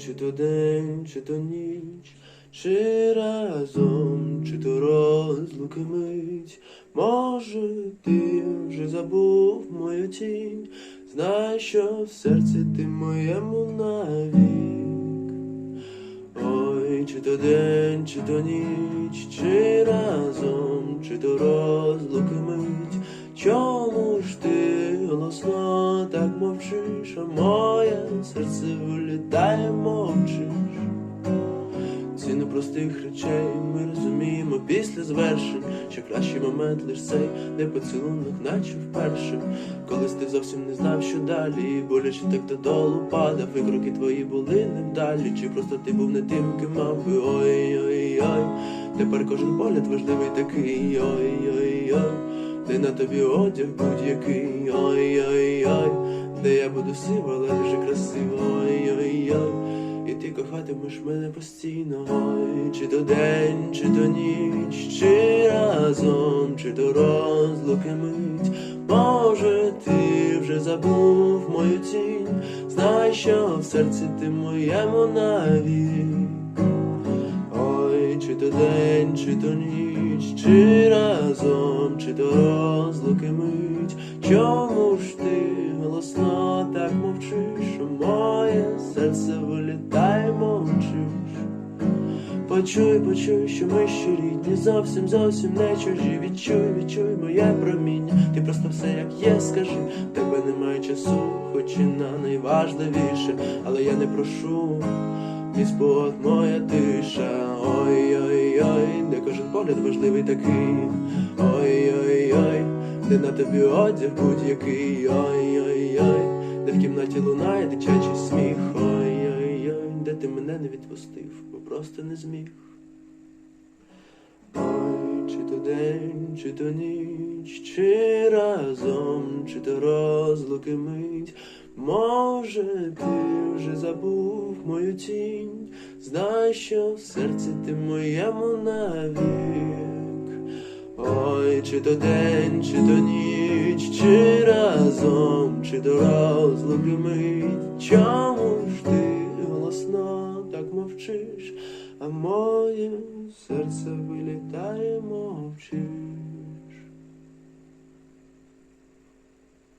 чи то день, чи то ніч, чи разом, чи то розлуки мить. Може, ти вже забув мою тінь, знай, що в серці ти моєму навік. Ой, чи то день, чи то ніч, чи разом, чи то розлуки мить. Чому ж ти голосно так мовчиш, а моє серце вилітає, мовчиш? Ціну простих речей ми розуміємо після звершень, що кращий момент лиш цей, де поцілунок, наче вперше. Колись ти зовсім не знав, що далі, боляче так додолу падав, і кроки твої були невдалі, чи просто ти був не тим, ким мав би ой-ой-ой. Тепер кожен погляд важливий такий ой-ой-ой. Де на тобі одяг будь-який ой-ой-ой. Де я буду сива, але дуже красиво ой-ой-ой. І мене постійно, чи то день, чи то ніч, чи разом, чи то розлуки мить. Може, ти вже забув мою тінь, знай, що в серці ти моєму навік. Ой, чи то день, чи то ніч, чи разом, чи то розлуки мить. Чому ж ти голосно так мовчиш, моє серце вилітає, мовчиш? Почуй, почуй, що ми ще рідні, зовсім, зовсім не чужі. Відчуй, відчуй моє проміння. Ти просто все як є, скажи. Тебе немає часу, хоч і на найважливіше, але я не прошу. Мій спогад моя тиша, ой-ой-ой, де кожен погляд важливий такий, ой-ой-ой, де на тобі одяг будь-який, ой-ой-ой, де в кімнаті лунає дитячий сміх, ой-ой-ой, де ти мене не відпустив, бо просто не зміг. Ой, чи то день, чи то ніч, чи разом, чи то розлуки мить. Може, ти вже забув мою тінь, знай, що в серці ти моєму навік. Ой, чи то день, чи то ніч, чи разом, чи до мить, чому ж ти голосно так мовчиш, а моє серце вилітає мовчиш.